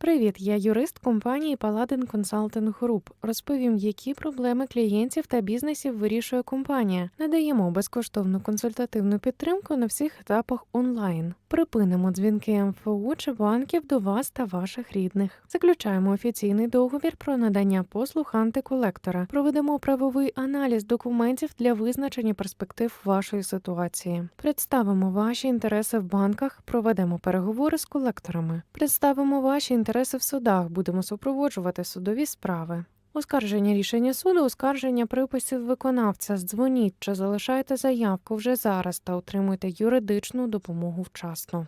Привіт, я юрист компанії Paladin Consulting Group. Розповім, які проблеми клієнтів та бізнесів вирішує компанія. Надаємо безкоштовну консультативну підтримку на всіх етапах онлайн. Припинимо дзвінки МФУ чи банків до вас та ваших рідних. Заключаємо офіційний договір про надання послуг антиколектора. Проведемо правовий аналіз документів для визначення перспектив вашої ситуації. Представимо ваші інтереси в банках, проведемо переговори з колекторами. Представимо ваші інтереси в судах, будемо супроводжувати судові справи. Оскарження рішення суду, оскарження приписів виконавця. Дзвоніть чи залишайте заявку вже зараз та отримуйте юридичну допомогу вчасно.